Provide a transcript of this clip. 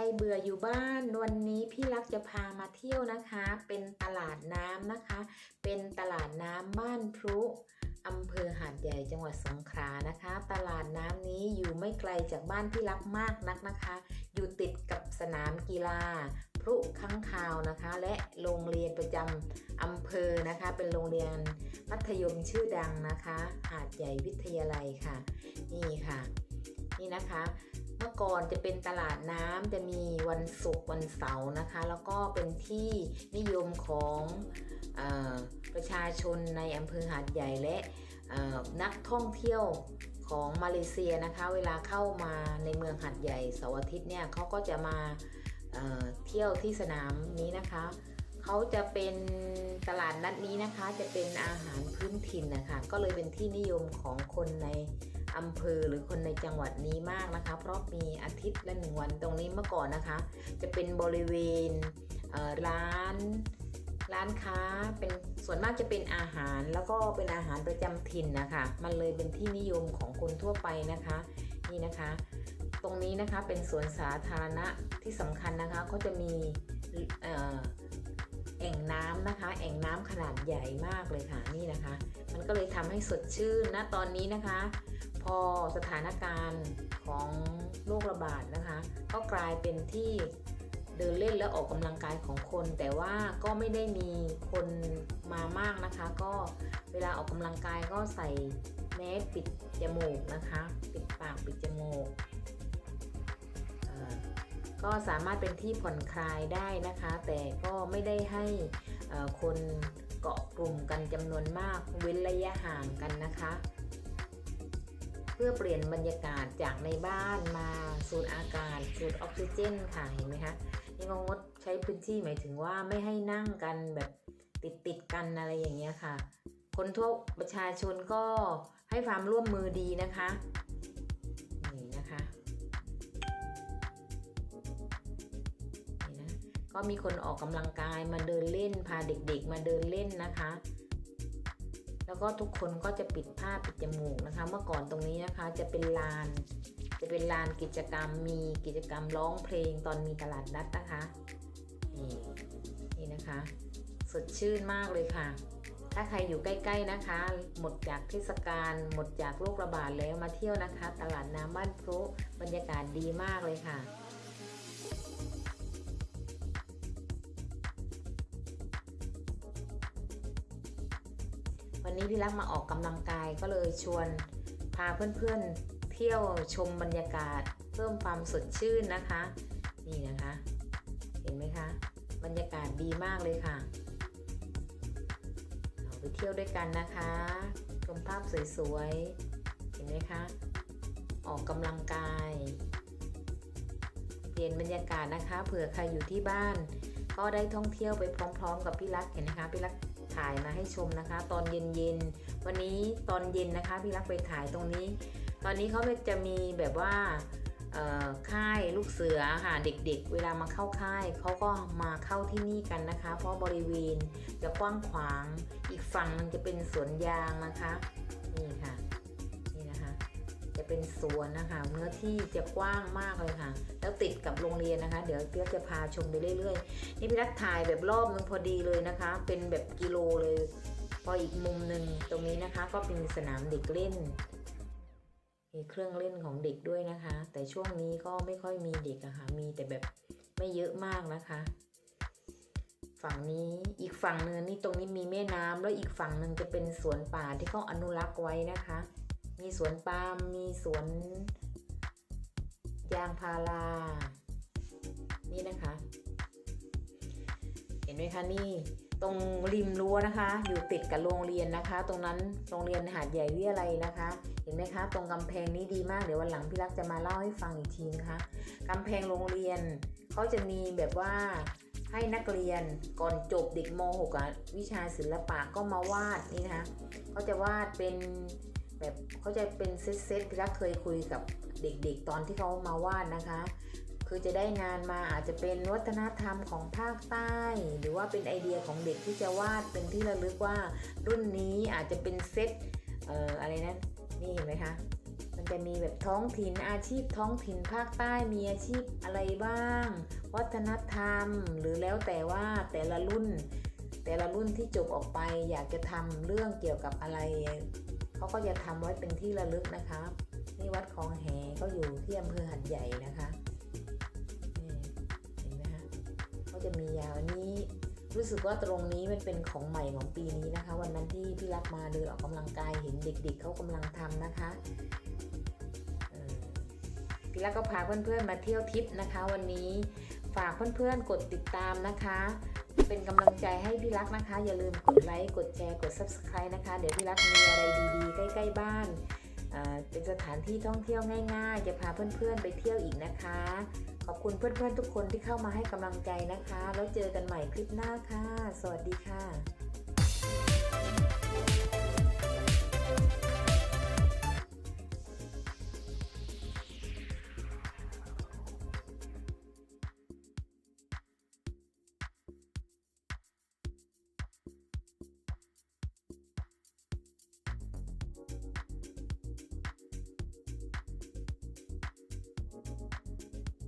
รเบื่ออยู่บ้านวันนี้พี่รักจะพามาเที่ยวนะคะ เป็นตลาดน้ำนะคะ เป็นตลาดน้ำบ้านพรุอำเภอหาดใหญ่จังหวัดสงขลานะคะ ตลาดน้ำนี้อยู่ไม่ไกลจากบ้านพี่รักมากนักนะคะ อยู่ติดกับสนามกีฬาพรุค้างคาวนะคะ และโรงเรียนประจำอำเภอนะคะ เป็นโรงเรียนมัธยมชื่อดังนะคะ หาดใหญ่วิทยาลัยค่ะ นี่ค่ะ นี่นะคะ เมื่อก่อนจะเป็นตลาดน้ำจะมีวันศุกร์วันเสาร์นะคะ แล้วก็เป็นที่นิยมของอประชาชนในอำเภอหาดใหญ่และนักท่องเที่ยวของมาเลเซียนะคะ เวลาเข้ามาในเมืองหาดใหญ่เสาร์อาทิตย์เนี่ยเขาก็จะมาเเที่ยวที่สนามนี้นะคะเขาจะเป็นตลาดนัดนี้นะคะ จะเป็นอาหารพื้นถิ่นนะคะ ก็เลยเป็นที่นิยมของคนใน อำเภอหรือคนในจังหวัดนี้มากนะคะ เพราะมีอาทิตย์ละหนึ่งวันตรงนี้เมื่อก่อนนะคะ จะเป็นบริเวณเร้านร้านค้าเป็นส่วนมากจะเป็นอาหารแล้วก็เป็นอาหารประจำถิ่นนะคะ มันเลยเป็นที่นิยมของคนทั่วไปนะคะนี่นะคะ ตรงนี้นะคะเป็นสวนสาธารณะที่สำคัญนะคะก็จะมีเอ่อแอ่งน้ำนะคะ แอ่งน้ำขนาดใหญ่มากเลยค่ะนี่นะคะ มันก็เลยทำให้สดชื่นนะตอนนี้นะคะ พอสถานการณ์ของโรคระบาดนะคะ ก็กลายเป็นที่เดินเล่นและออกกำลังกายของคน แต่ว่าก็ไม่ได้มีคนมามากนะคะ ก็เวลาออกกำลังกายก็ใส่แมสปิดจมูกนะคะ ปิดปากปิดจมูกก็สามารถเป็นที่ผ่อนคลายได้นะคะ แต่ก็ไม่ได้ให้คนเกาะกลุ่มกันจำนวนมากเว้นระยะห่างกันนะคะ พื่อเปลี่ยนบรรยากาศจากในบ้านมาสูดอากาศสูดออกซิเจนค่ะเห็นไหมคะนี่ก็งดใช้พื้นที่หมายถึงว่าไม่ให้นั่งกันแบบติดติดกันอะไรอย่างเงี้ยค่ะ คนทั่วประชาชนก็ให้ความร่วมมือดีนะคะนี่นะคะนี่นะก็มีคนออกกำลังกายมาเดินเล่นพาเด็กๆ มาเดินเล่นนะคะ แล้วก็ทุกคนก็จะปิดผ้าปิดจมูกนะคะ เมื่อก่อนตรงนี้นะคะจะเป็นลาน จะเป็นลานกิจกรรมมีกิจกรรมร้องเพลงตอนมีตลาดนัดนะคะนี่นี่นะคะ สดชื่นมากเลยค่ะ ถ้าใครอยู่ใกล้ ๆนะคะ หมดจากเทศกาลหมดจากโรคระบาดแล้วมาเที่ยวนะคะ ตลาดน้ำบ้านพรุบรรยากาศดีมากเลยค่ะ วันนี้พี่รักมาออกกำลังกายก็เลยชวนพาเพื่อนๆเที่ยวชมบรรยากาศ เพิ่มความสดชื่นนะคะ นี่นะคะ เห็นไหมคะ บรรยากาศดีมากเลยค่ะเราไปเที่ยวด้วยกันนะคะชมภาพสวยๆเห็นไหมคะออกกำลังกาย เปลี่ยนบรรยากาศนะคะ เผื่อใครอยู่ที่บ้าน ก็ได้ท่องเที่ยวไปพร้อม ๆ กับพี่รักเห็นนะคะพี่รักถ่ายมาให้ชมนะคะ ตอนเย็นๆวันนี้ตอนเย็นนะคะพี่รักไปถ่ายตรงนี้ ตอนนี้เขาจะมีแบบว่าค่ายลูกเสือค่ะเด็กๆเวลามาเข้าค่ายเขาก็มาเข้าที่นี่กันนะคะ เพราะบริเวณจะกว้างขวางอีกฝั่งหนึงจะเป็นสวนยางนะคะนี่ค่ะ เป็นสวนนะคะ เนื้อที่จะกว้างมากเลยค่ะ แล้วติดกับโรงเรียนนะคะ เดี๋ยวเปียกจะพาชมไปเรื่อยๆ นี่พี่รักถ่ายแบบรอบนึงพอดีเลยนะคะ เป็นแบบกิโลเลย พออีกมุมหนึ่งตรงนี้นะคะ ก็เป็นสนามเด็กเล่นมีเครื่องเล่นของเด็กด้วยนะคะ แต่ช่วงนี้ก็ไม่ค่อยมีเด็กอะค่ะ มีแต่แบบไม่เยอะมากนะคะ ฝั่งนี้อีกฝั่งหนึ่งนี่ตรงนี้มีแม่น้ำแล้วอีกฝั่งหนึ่งจะเป็นสวนป่าที่เขาอนุรักษ์ไว้นะคะ มีสวนปาล์มมีสวน ยางพารา นี่นะคะ เห็นไหมคะนี่ตรงริมรั้วนะคะ อยู่ติดกับโรงเรียนนะคะ ตรงนั้นโรงเรียนหาดใหญ่วิทยาลัยนะคะ เห็นไหมคะ ตรงกำแพงนี้ดีมากเดี๋ยววันหลังพี่รักจะมาเล่าให้ฟังอีกทีนะคะกำแพงโรงเรียนเขาจะมีแบบว่าให้นักเรียนก่อนจบเด็กม .6 วิชาศิลปะก็มาวาดนี่นะคะเขาจะวาดเป็น แบบเขาจะเป็นเซตๆพี่รักเคยคุยกับเด็กๆ ตอนที่เขามาวาดนะคะ คือจะได้งานมาอาจจะเป็นวัฒนธรรมของภาคใต้ หรือว่าเป็นไอเดียของเด็กที่จะวาดเป็นที่ระลึกว่า รุ่นนี้อาจจะเป็นเซตเอ่ออะไรนะนี่เห็นไหมคะมันจะมีแบบท้องถิ่นอาชีพท้องถิ่นภาคใต้มีอาชีพอะไรบ้าง วัฒนธรรม หรือแล้วแต่ว่าแต่ละรุ่น แต่ละรุ่นที่จบออกไปอยากจะทำเรื่องเกี่ยวกับอะไร เขาก็จะทำไว้เป็นที่ระลึกนะคะนี่วัดคลองแหก็อยู่ที่อำเภอหัดใหญ่นะคะเห็นไหมคะก็จะมียาวันนี้รู้สึกว่าตรงนี้มันเป็นของใหม่ของปีนี้นะคะ วันนั้นที่พี่รักมาเดินออกกำลังกายเห็นเด็ก ๆเขากำลังทำนะคะพี่รักก็พาเพื่อนๆมาเที่ยวทริปนะคะ วันนี้ฝากเพื่อนๆกดติดตามนะคะ เป็นกำลังใจให้พี่รักนะคะ อย่าลืมกดไลค์ กดแชร์ กด subscribe นะคะ เดี๋ยวพี่รักมีอะไรดีๆ ใกล้ ๆ บ้าน เป็นสถานที่ท่องเที่ยวง่าย ๆ จะพาเพื่อนๆ ไปเที่ยวอีกนะคะ ขอบคุณเพื่อนๆ ทุกคนที่เข้ามาให้กำลังใจนะคะ แล้วเจอกันใหม่คลิปหน้าค่ะ สวัสดีค่ะ